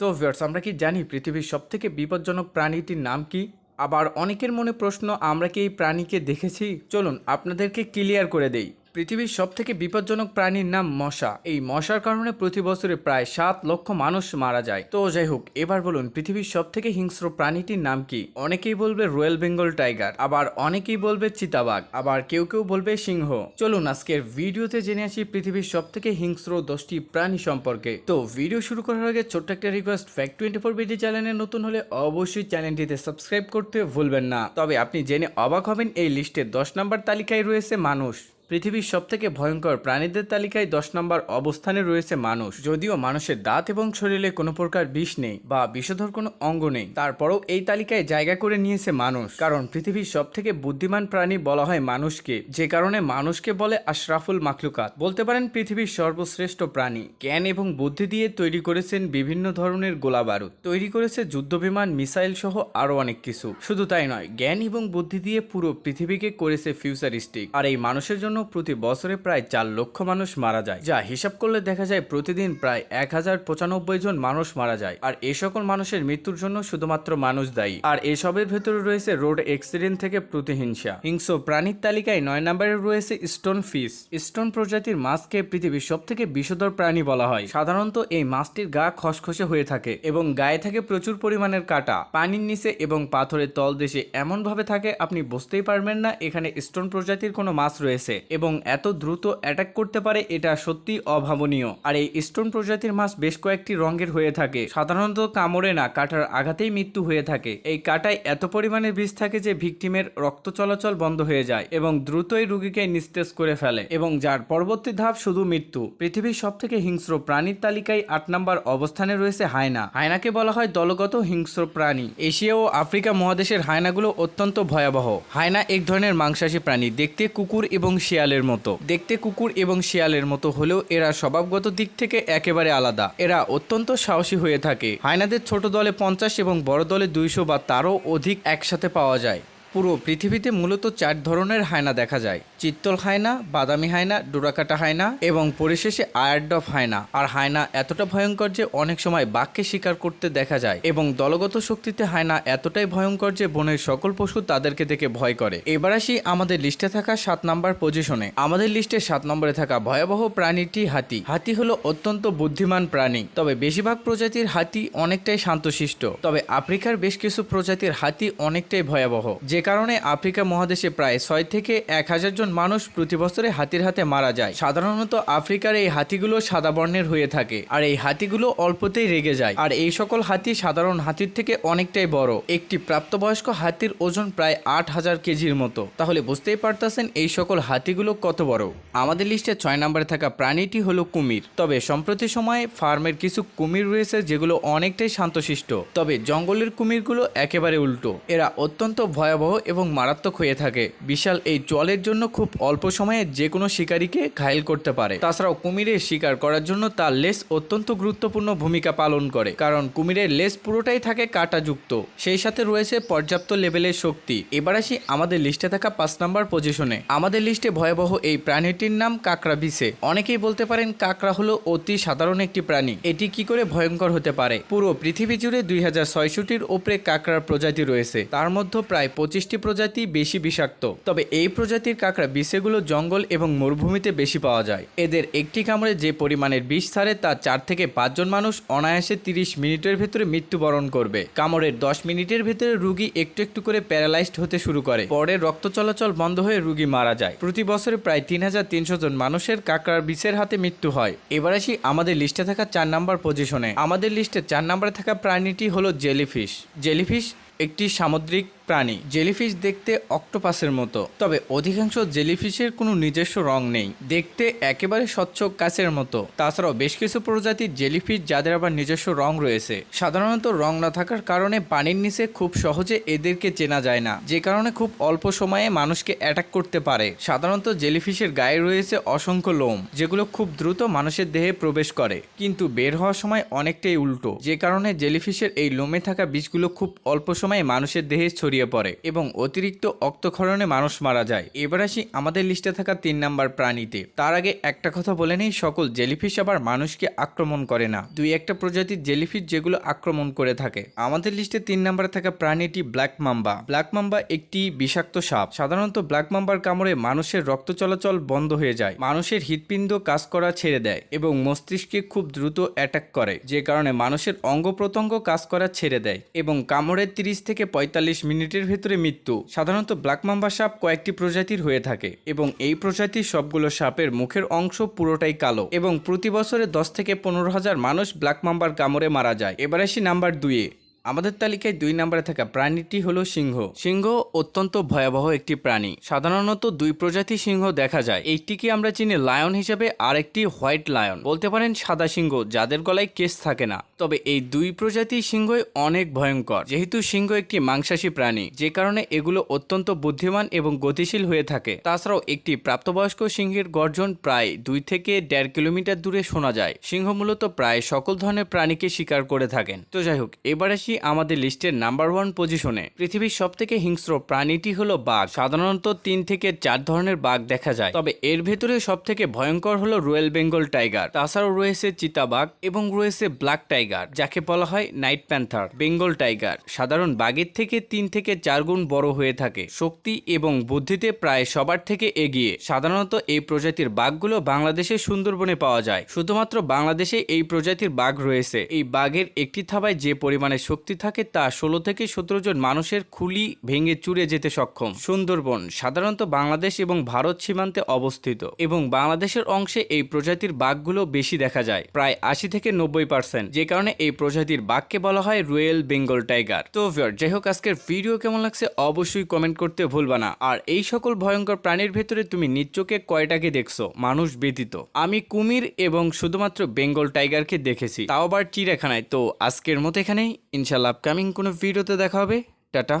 তো ভিউয়ার্স আমরা কি জানি পৃথিবীর সবথেকে বিপজ্জনক প্রাণীটির নাম কি? আবার অনেকের মনে প্রশ্ন, আমরা কি এই প্রাণীকে দেখেছি? চলুন আপনাদেরকে ক্লিয়ার করে দেই। পৃথিবীর সবথেকে বিপজ্জনক প্রাণীর নাম মশা। এই মশার কারণে প্রতি বছরে প্রায় সাত লক্ষ মানুষ মারা যায়। তো যাই হোক, এবার বলুন, পৃথিবীর সবথেকে হিংস্র প্রাণীটির নাম কি? অনেকেই বলবে রয়্যাল বেঙ্গল টাইগার, আবার অনেকেই বলবে চিতাবাঘ, আবার কেউ কেউ বলবে সিংহ। চলুন, আজকের ভিডিওতে জেনে আসি পৃথিবীর সবথেকে হিংস্র দশটি প্রাণী সম্পর্কে। তো ভিডিও শুরু করার আগে ছোট্ট একটা request fact twenty four B চ্যানেলে নতুন হলে অবশ্যই চ্যানেলটিতে সাবস্ক্রাইব করতে ভুলবেন না। তবে আপনি জেনে অবাক হবেন এই লিস্টের দশ নম্বর তালিকায় রয়েছে মানুষ। পৃথিবীর সবথেকে ভয়ঙ্কর প্রাণীদের তালিকায় দশ নম্বর অবস্থানে রয়েছে মানুষ। যদিও মানুষের দাঁত এবং শরীরে কোনো প্রকার বিষ নেই বা বিষধর কোনো অঙ্গ নেই, তারপরেও এই তালিকায় জায়গা করে নিয়েছে মানুষ। কারণ পৃথিবীর সবথেকে বুদ্ধিমান প্রাণী বলা হয় মানুষকে, যে কারণে মানুষকে বলে আশরাফুল মাখলুকাত। বলতে পারেন পৃথিবীর সর্বশ্রেষ্ঠ প্রাণী। জ্ঞান এবং বুদ্ধি দিয়ে তৈরি করেছেন বিভিন্ন ধরনের গোলা বারুদ। তৈরি করেছে যুদ্ধবিমান মিসাইল সহ আরও অনেক কিছু। শুধু তাই নয়, জ্ঞান এবং বুদ্ধি দিয়ে পুরো পৃথিবীকে করেছে ফিউচারিস্টিক। আর এই মানুষের জন্য প্রতি বছরে প্রায় চার লক্ষ মানুষ মারা যায়, যা হিসাব করলে দেখা যায় প্রতিদিন প্রায় এক হাজার পঁচানব্বই জন মানুষ মারা যায়। আর এই সকল মানুষের মৃত্যুর জন্য শুধুমাত্র মানুষ দায়ী। আর এসবের ভেতরে রয়েছে রোড অ্যাক্সিডেন্ট থেকে প্রতিহিংসা। হিংস্র প্রাণীর তালিকায় নয় নম্বরে রয়েছে স্টোন ফিশ স্টোন প্রজাতির মাছকে পৃথিবীর সব থেকে বিষধর প্রাণী বলা হয়। সাধারণত এই মাছটির গা খসখসে হয়ে থাকে এবং গায়ে থাকে প্রচুর পরিমাণের কাটা। পানির নিচে এবং পাথরের তলদেশে এমন ভাবে থাকে, আপনি বুঝতেই পারবেন না এখানে স্টোন প্রজাতির কোনো মাছ রয়েছে। এবং এত দ্রুত অ্যাটাক করতে পারে এটা সত্যি অভাবনীয়। আর এই স্টোন প্রজাতির মাছ বেশ কয়েকটি রঙের হয়ে থাকে। সাধারণত কামড়ে না, কাটার আঘাতেই মৃত্যু হয়ে থাকে। এই কাটায় এত পরিমাণে বিষ থাকে যে ভিকটিমের রক্ত চলাচল বন্ধ হয়ে যায় এবং দ্রুতই রুগীকে নিস্তেজ করে ফেলে এবং যার পরবর্তী ধাপ শুধু মৃত্যু। পৃথিবীর সব থেকে হিংস্র প্রাণীর তালিকায় আট নম্বর অবস্থানে রয়েছে হায়না। হায়নাকে বলা হয় দলগত হিংস্র প্রাণী। এশিয়া ও আফ্রিকা মহাদেশের হায়নাগুলো অত্যন্ত ভয়াবহ। হায়না এক ধরনের মাংসাশী প্রাণী। দেখতে কুকুর এবং শিয়ালের মতো। দেখতে কুকুর এবং শিয়ালের মতো হলেও এরা স্বভাবগত দিক থেকে একেবারে আলাদা। এরা অত্যন্ত সাহসী হয়ে থাকে। হায়নাদের ছোট দলে পঞ্চাশ এবং বড় দলে দুইশো বা তারও অধিক একসাথে পাওয়া যায়। পুরো পৃথিবীতে মূলত চার ধরনের হায়না দেখা যায়। চিত্তল হায়না, বাদামি হায়না, ডোরাকাটা হায়না এবং পরিশেষে আয়ারডফ হায়না। আর হায়না এতটা ভয়ঙ্কর যে অনেক সময় বাঘকে শিকার করতে দেখা যায় এবং দলগত শক্তিতে হায়না এতটাই ভয়ঙ্কর যে বনের সকল পশু তাদেরকে দেখে ভয় করে। এবার আসি আমাদের লিস্টে থাকা সাত নম্বর পজিশনে। আমাদের লিস্টে সাত নম্বরে থাকা ভয়াবহ প্রাণীটি হাতি। হাতি হলো অত্যন্ত বুদ্ধিমান প্রাণী, তবে বেশিরভাগ প্রজাতির হাতি অনেকটাই শান্তশিষ্ট। তবে আফ্রিকার বেশ কিছু প্রজাতির হাতি অনেকটাই ভয়াবহ, যে কারণে আফ্রিকা মহাদেশে প্রায় ছয় থেকে এক হাজার জন মানুষ প্রতি বছরে হাতির হাতে মারা যায়। সাধারণত আফ্রিকার এই হাতিগুলো সাদা বর্ণের হয়ে থাকে। আর এই হাতিগুলো অল্পতেই রেগে যায়। আর এই সকল হাতি সাধারণ হাতির থেকে অনেকটাই বড়। একটি প্রাপ্তবয়স্ক হাতির ওজন প্রায় আট হাজার কেজির মতো। তাহলে বুঝতেই পারতেছেন এই সকল হাতিগুলো কত বড়। আমাদের লিস্টে ছয় নম্বরে থাকা প্রাণীটি হলো কুমির। তবে সম্প্রতি সময়ে ফার্মের কিছু কুমির রয়েছে যেগুলো অনেকটাই শান্তশিষ্ট। তবে জঙ্গলের কুমিরগুলো একেবারে উল্টো। এরা অত্যন্ত ভয়াবহ এবং মারাত্মক হয়ে থাকে। বিশাল এই জলের জন্য খুব অল্প সময়ে যে কোনো শিকারীকে ঘায়েল করতে পারে। তাছাড়াও কুমিরের শিকার করার জন্য তার লেস অত্যন্ত গুরুত্বপূর্ণ ভূমিকা পালন করে, কারণ কুমিরের লেস পুরোটাই থাকে কাঁটাযুক্ত। সেই সাথে রয়েছে পর্যাপ্ত লেভেলের শক্তি। এবার আসি আমাদের লিস্টে থাকা পাঁচ নাম্বার পজিশনে। আমাদের লিস্টে ভয়াবহ এই প্রাণীটির নাম কাকড়া ভিসে অনেকেই বলতে পারেন কাকড়া হলো অতি সাধারণ একটি প্রাণী। এটি কি করে ভয়ঙ্কর হতে পারে? পুরো পৃথিবী জুড়ে দুই হাজার ছয়শটির ওপরে কাকড়ার প্রজাতি রয়েছে। তার মধ্যে প্রায় পঁচিশটি প্রজাতি বেশি বিষাক্ত। তবে এই প্রজাতির কাঁকড়া বিষেগুলো জঙ্গল এবং মরুভূমিতে বেশি পাওয়া যায়। এদের একটি কামড়ে যে পরিমাণের বিষ ছাড়ে তা চার থেকে পাঁচজন মানুষ অনায়াসে তিরিশ মিনিটের ভেতরে মৃত্যুবরণ করবে। কামড়ের দশ মিনিটের ভেতরে রুগী একটু একটু করে প্যারালাইজড হতে শুরু করে। পরে রক্ত চলাচল বন্ধ হয়ে রুগী মারা যায়। প্রতি বছরে প্রায় তিন হাজার তিনশো জন মানুষের কাঁকড়ার বিষের হাতে মৃত্যু হয়। এবার আসি আমাদের লিস্টে থাকা চার নাম্বার পজিশনে। আমাদের লিস্টে চার নাম্বারে থাকা প্রাণীটি হলো জেলিফিশ। জেলিফিশ একটি সামুদ্রিক প্রাণী জেলিফিশ দেখতে অক্টোপাসের মতো। তবে অধিকাংশ জেলিফিশের কোনো নিজস্ব রং নেই। দেখতে একেবারে স্বচ্ছ কাচের মতো। তাছাড়াও বেশ কিছু প্রজাতির জেলিফিশ যাদের আবার নিজস্ব রং রয়েছে। সাধারণত রং না থাকার কারণে পানির নিচে খুব সহজে এদেরকে চেনা যায় না। যে কারণে খুব অল্প সময়ে মানুষকে অ্যাটাক করতে পারে। সাধারণত জেলিফিশের গায়ে রয়েছে অসংখ্য লোম, যেগুলো খুব দ্রুত মানুষের দেহে প্রবেশ করে। কিন্তু বের হওয়ার সময় অনেকটাই উল্টো। যে কারণে জেলিফিশের এই লোমে থাকা বিষগুলো খুব অল্প সময়ে মানুষের দেহে ছড়িয়ে ছড়িয়ে পড়ে এবং অতিরিক্ত অক্তক্ষরণে মানুষ মারা যায়। এবার আসি আমাদের লিস্টে থাকা তিন নাম্বার প্রাণীতে। তার আগে একটা কথা বলে নেই, সকল জেলিফিশ আবার মানুষকে আক্রমণ করে না। দুই একটা প্রজাতির জেলিফিশ যেগুলো আক্রমণ করে থাকে। আমাদের লিস্টে তিন নাম্বারে থাকা প্রাণীটি ব্ল্যাক মাম্বা। ব্ল্যাক মাম্বা একটি বিষাক্ত সাপ। সাধারণত ব্ল্যাক মাম্বার কামড়ে মানুষের রক্ত চলাচল বন্ধ হয়ে যায়। মানুষের হৃৎপিণ্ড কাজ করা ছেড়ে দেয় এবং মস্তিষ্কে খুব দ্রুত অ্যাটাক করে, যে কারণে মানুষের অঙ্গ প্রত্যঙ্গ কাজ করা ছেড়ে দেয় এবং কামড়ের তিরিশ থেকে পঁয়তাল্লিশ মিনিটের ভেতরে মৃত্যু। সাধারণত ব্ল্যাক মাম্বা সাপ কয়েকটি প্রজাতির হয়ে থাকে এবং এই প্রজাতির সবগুলো সাপের মুখের অংশ পুরোটাই কালো এবং প্রতি বছরে দশ থেকে পনেরো হাজার মানুষ ব্ল্যাক মাম্বার কামড়ে মারা যায়। এবার আসি নাম্বার দুইয়ে। আমাদের তালিকায় দুই নম্বরে থাকা প্রাণীটি হলো সিংহ। সিংহ অত্যন্ত ভয়াবহ একটি প্রাণী। সাধারণত দুই প্রজাতি সিংহ দেখা যায়। একটিকে আমরা চিনি লায়ন হিসেবে আর একটি হোয়াইট লায়ন। বলতে পারেন সাদা সিংহ, যাদের গলায় কেস থাকে না। তবে এই দুই প্রজাতির সিংহই অনেক ভয়ঙ্কর। যেহেতু সিংহ একটি মাংসাশী প্রাণী, যে কারণে এগুলো অত্যন্ত বুদ্ধিমান এবং গতিশীল হয়ে থাকে। তাছাড়াও একটি প্রাপ্তবয়স্ক সিংহের গর্জন প্রায় দুই থেকে দেড় কিলোমিটার দূরে শোনা যায়। সিংহ মূলত প্রায় সকল ধরনের প্রাণীকে শিকার করে থাকেন। তো যাই হোক, এবার আসি আমাদের লিস্টের নাম্বার ওয়ান পজিশনে। পৃথিবীর সব থেকে হিংস্র প্রাণীটি হলো বাঘ। সাধারণত তিন থেকে চার ধরনের বাঘ দেখা যায়। তবে এর ভেতরে সব থেকে ভয়ঙ্কর হলো রয়্যাল বেঙ্গল টাইগার, তাছাড়াও রয়েছে চিতাবাঘ এবং রয়েছে ব্ল্যাক টাইগার, যাকে বলা হয় নাইট প্যান্থার, বেঙ্গল টাইগার। সাধারণ বাঘের থেকে তিন থেকে চার গুণ বড় হয়ে থাকে। শক্তি এবং বুদ্ধিতে প্রায় সবার থেকে এগিয়ে। সাধারণত এই প্রজাতির বাঘগুলো বাংলাদেশের সুন্দরবনে পাওয়া যায়। শুধুমাত্র বাংলাদেশে এই প্রজাতির বাঘ রয়েছে। এই বাঘের একটি থাবায় যে পরিমাণে শক্তি থাকে তা ষোলো থেকে সতেরো জন মানুষের খুলি ভেঙে চুরে যেতে সক্ষম। সুন্দরবন সাধারণত বাংলাদেশ এবং ভারত সীমান্তে অবস্থিত এবং বাংলাদেশের অংশে এই প্রজাতির বাঘগুলো বেশি দেখা যায় প্রায় আশি থেকে নব্বই পার্সেন্ট যে কারণে এই প্রজাতির বাঘকে বলা হয় রয়্যাল বেঙ্গল টাইগার। তো ভিউয়ার, যাই হোক আজকের ভিডিও কেমন লাগছে অবশ্যই কমেন্ট করতে ভুলবা না। আর এই সকল ভয়ঙ্কর প্রাণীর ভেতরে তুমি নিজ চোখে কয়টাকে দেখছ? মানুষ ব্যতীত। আমি কুমির এবং শুধুমাত্র বেঙ্গল টাইগারকে দেখেছি তাও আবার চিড়িয়াখানায়। তো আজকের মতো এখানেই ইনশাল্লাহ আপকামিং কোনো ভিডিওতে দেখা হবে। টাটা।